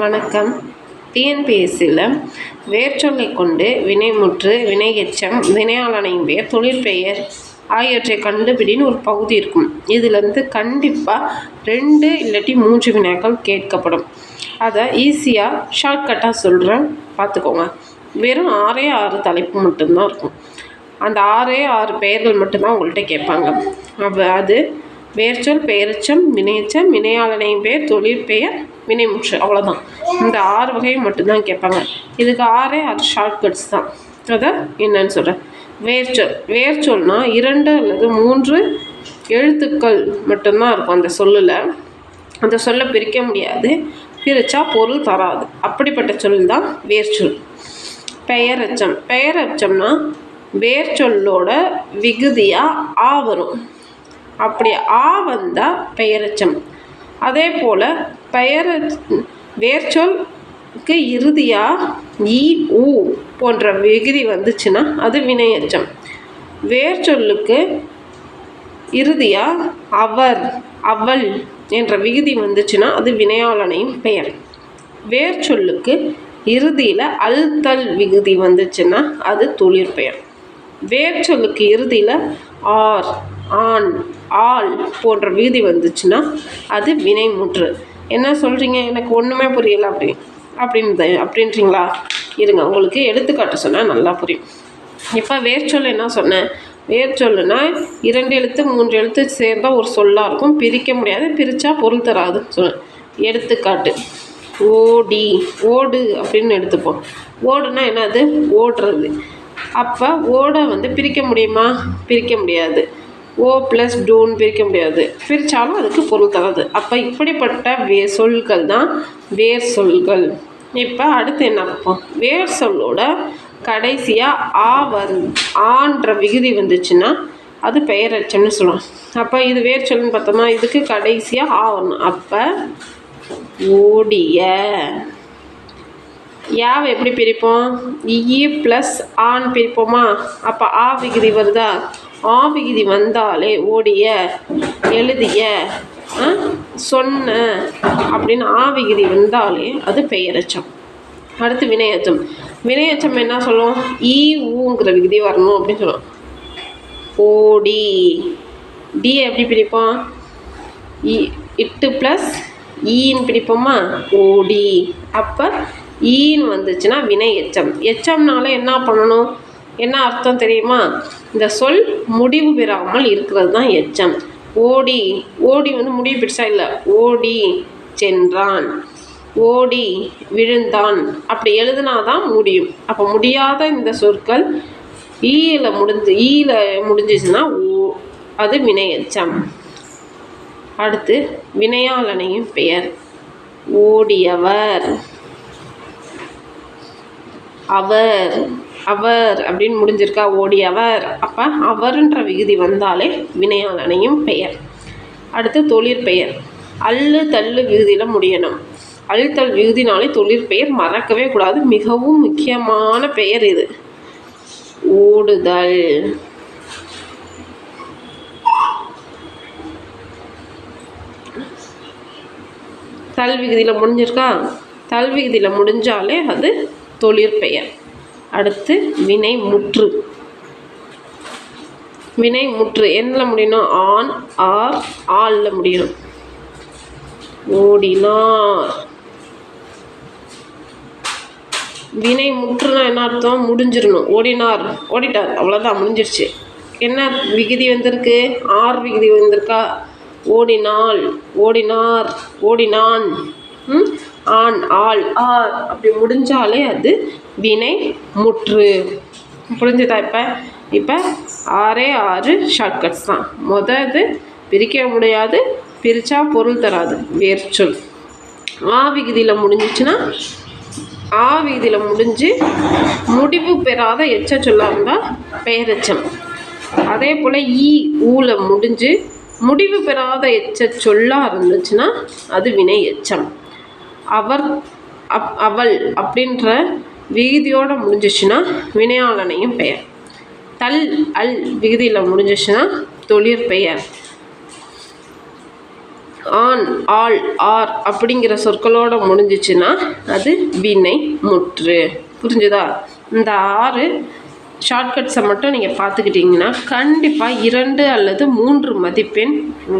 வணக்கம். டிஎன்பிஎஸ்சியில் வேர்ச்சொல்லை கொண்டு வினைமுற்று வினையெச்சம் வினையாளனையும் பெயர் தொழிற்பெயர் ஆகியவற்றை கண்டுபிடின்னு ஒரு பகுதி இருக்கும். இதுலேருந்து கண்டிப்பாக ரெண்டு இல்லாட்டி மூன்று வினாக்கள் கேட்கப்படும். அதை ஈஸியாக ஷார்ட்கட்டாக சொல்கிறேன் பார்த்துக்கோங்க வெறும் ஆறே ஆறு தலைப்பு மட்டும்தான் இருக்கும். அந்த ஆறே ஆறு பெயர்கள் மட்டும்தான் உங்கள்கிட்ட கேட்பாங்க. அப்போ அது வேர்ச்சொல் பெயரச்சம் வினையச்சம் வினையாளனையும் பெயர் தொழிற்பெயர் வினைமுற்று. அவ்வளோதான் இந்த ஆறு வகையை மட்டும்தான் கேட்பாங்க. இதுக்கு ஆறே ஆறு ஷார்ட்கட்ஸ் தான். அதை என்னன்னு சொல்கிறேன் வேர்ச்சொல். வேர்ச்சொல்னா இரண்டு அல்லது மூன்று எழுத்துக்கள் மட்டும்தான் இருக்கும் அந்த சொல்லில். அந்த சொல்லை பிரிக்க முடியாது. பிரித்தா பொருள் தராது. அப்படிப்பட்ட சொல் தான் வேர்ச்சொல். பெயரச்சம். பெயரச்சம்னா வேர்ச்சொல்லோட விகுதியாக ஆ வரும் அப்படி ஆ வந்தால் பெயரச்சம். அதே போல் பெயர வேர்ச்சொல்க்கு இறுதியாக இ ஊ போன்ற விகுதி வந்துச்சுன்னா அது வினையச்சம். வேர்ச்சொல்லுக்கு இறுதியாக அவர் அவள் என்ற விகுதி வந்துச்சுன்னா அது வினையாளனையும் பெயர். வேர்ச்சொல்லுக்கு இறுதியில் அல்தல் விகுதி வந்துச்சுன்னா அது தொழிற்பெயர். வேர்ச்சொல்லுக்கு இறுதியில் ஆர் ஆண் ஆள் போன்ற விகுதி வந்துச்சுன்னா அது வினைமுற்று என்ன சொல்கிறீங்க எனக்கு ஒன்றுமே புரியலை அப்படி. அப்படின்னு அப்படின்றீங்களா? இருங்க உங்களுக்கு எடுத்துக்காட்டு சொன்னால் நல்லா புரியும். இப்போ வேர்ச்சொல் என்ன சொன்னேன் வேர்ச்சொல்லுனா இரண்டு எழுத்து மூன்று எழுத்து சேர்ந்தால் ஒரு சொல்லாக இருக்கும். பிரிக்க முடியாது பிரித்தா பொருள் தராது சொன்னேன் எடுத்துக்காட்டு. ஓடி ஓடு அப்படின்னு எடுத்துப்போம். ஓடுனா என்னது? ஓடுறது. அப்போ ஓடை வந்து பிரிக்க முடியுமா? பிரிக்க முடியாது. ஓ ப்ளஸ் டூன்னு பிரிக்க முடியாது. பிரித்தாலும் அதுக்கு பொருள் தராது. அப்போ இப்படிப்பட்ட வே சொல்கள் தான் வேர் சொல்கள். இப்போ அடுத்து என்ன பார்ப்போம்? வேர் சொல்லோட கடைசியாக ஆ வரும் ஆன்ற விகுதி வந்துச்சுன்னா அது பெயரச்சம்னு சொல்லுவோம் அப்போ இது வேர் சொல்லுன்னு பார்த்தோம்னா இதுக்கு கடைசியாக ஆ வரணும். அப்போ ஓடிய. யாவை எப்படி பிரிப்போம்? இ ப்ளஸ் ஆன் பிரிப்போமா? அப்போ ஆ விகுதி வருதா? ஆவிகிதி வந்தாலே ஓடிய எழுதிய சொன்ன அப்படின்னு ஆவிகிதி வந்தாலே அது பெயரச்சம். அடுத்து வினையச்சம் வினையச்சம் என்ன சொல்லுவோம் ஈ ஊங்கிற விகுதி வரணும் அப்படின்னு சொல்லுவோம் ஓடி. டி எப்படி பிரிப்போம்? இ இட்டு ப்ளஸ் ஈன்னு பிடிப்போமா ஓடி. அப்போ ஈன்னு வந்துச்சுன்னா வினை எச்சம் எச்சம்னால என்ன பண்ணணும்? என்ன அர்த்தம் தெரியுமா? இந்த சொல் முடிவு பெறாமல் இருக்கிறது தான் எச்சம். ஓடி ஓடி வந்து முடிவு பெருசாக இல்லை. ஓடி சென்றான். ஓடி விழுந்தான். அப்படி எழுதுனாதான் முடியும். அப்போ முடியாத இந்த சொற்கள் ஈயில் முடிஞ்சு ஈயில் முடிஞ்சிச்சுன்னா ஓ அது வினை எச்சம். அடுத்து வினையாளனையும் பெயர். ஓடியவர். அவர். அவர் அப்படின்னு முடிஞ்சிருக்கா ஓடியவர் அப்போ அவருன்ற விகுதி வந்தாலே வினையாளனையும் பெயர். அடுத்து தொழிற்பெயர் அல்லு தள்ளு விகுதியில் முடியணும். அழுத்தல் விகுதினாலே தொழிற்பெயர் மறக்கவே கூடாது. மிகவும் முக்கியமான பெயர் இது. ஓடுதல். தல் விகுதியில் முடிஞ்சிருக்கா? தல் விகுதியில் முடிஞ்சாலே அது தொழிற்பெயர் அடுத்து வினை முற்று. வினை முற்று. என்னில் முடியணும்? ஆன் ஆர் ஆளில் முடியணும். ஓடினார். வினை முற்றுனா என்ன அர்த்தம்? முடிஞ்சிடணும். ஓடினார். ஓடிட்டார். அவ்வளோதான் முடிஞ்சிருச்சு என்ன விகுதி வந்திருக்கு? ஆர் விகுதி வந்திருக்கா? ஓடினாள். ஓடினார். ஓடினான். ஆண் ஆள் ஆர். அப்படி முடிஞ்சாலே அது வினை முற்று. புரிஞ்சுதா இப்போ? இப்போ ஆறே ஆறு ஷார்ட்கட்ஸ் தான். மொதல் பிரிக்க முடியாது பிரித்தா பொருள் தராது. வேர்ச்சொல் ஆ விகுதியில் முடிஞ்சிச்சுன்னா ஆ விகுதியில் முடிஞ்சு முடிவு பெறாத எச்ச சொல்லாக இருந்தால் பெயரெச்சம். அதே போல் ஈ ஊல முடிஞ்சு முடிவு பெறாத எச்ச சொல்லாக இருந்துச்சுன்னா அது வினை எச்சம். அவர் அப் அவள் அப்படின்ற விகுதியோடு முடிஞ்சிச்சுன்னா வினையாளனையும் பெயர். தல் அல் விகுதியில் முடிஞ்சிச்சுன்னா தொழிற்பெயர் ஆண் ஆள் ஆர் அப்படிங்கிற சொற்களோட முடிஞ்சிச்சுன்னா அது வினை முற்று. புரிஞ்சுதா? இந்த ஆறு ஷார்ட்கட்ஸை மட்டும் நீங்கள் பார்த்துக்கிட்டிங்கன்னா கண்டிப்பாக இரண்டு அல்லது மூன்று மதிப்பெண்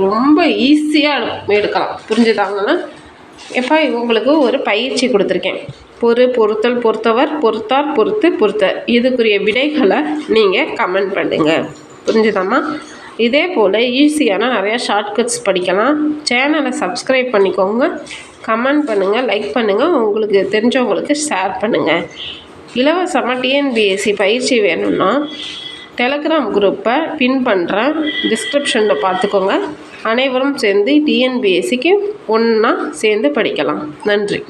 ரொம்ப ஈஸியாக எடுக்கலாம். புரிஞ்சுதாங்கன்னா எப்போ உங்களுக்கு ஒரு பயிற்சி கொடுத்துருக்கேன். பொறு பொறுத்தல் பொறுத்தவர் பொறுத்தார் பொறுத்து பொறுத்த. இதுக்குரிய விடைகளை நீங்கள் கமெண்ட் பண்ணுங்கள் புரிஞ்சுதாம்மா? இதே போல் ஈஸியான நிறையா ஷார்ட்கட்ஸ் படிக்கலாம். சேனலை சப்ஸ்கிரைப் பண்ணிக்கோங்க. கமெண்ட் பண்ணுங்கள் லைக் பண்ணுங்கள் உங்களுக்கு தெரிஞ்சவங்களுக்கு ஷேர் பண்ணுங்கள் இலவசமாக டிஎன்பிஎஸ்சி பயிற்சி வேணும்னா டெலகிராம் குரூப்பை பின் பண்ணுறேன் டிஸ்கிரிப்ஷனில் பார்த்துக்கோங்க. அனைவரும் சேர்ந்து டிஎன்பிஎஸ்சிக்கு ஒன்றா சேர்ந்து படிக்கலாம். நன்றி.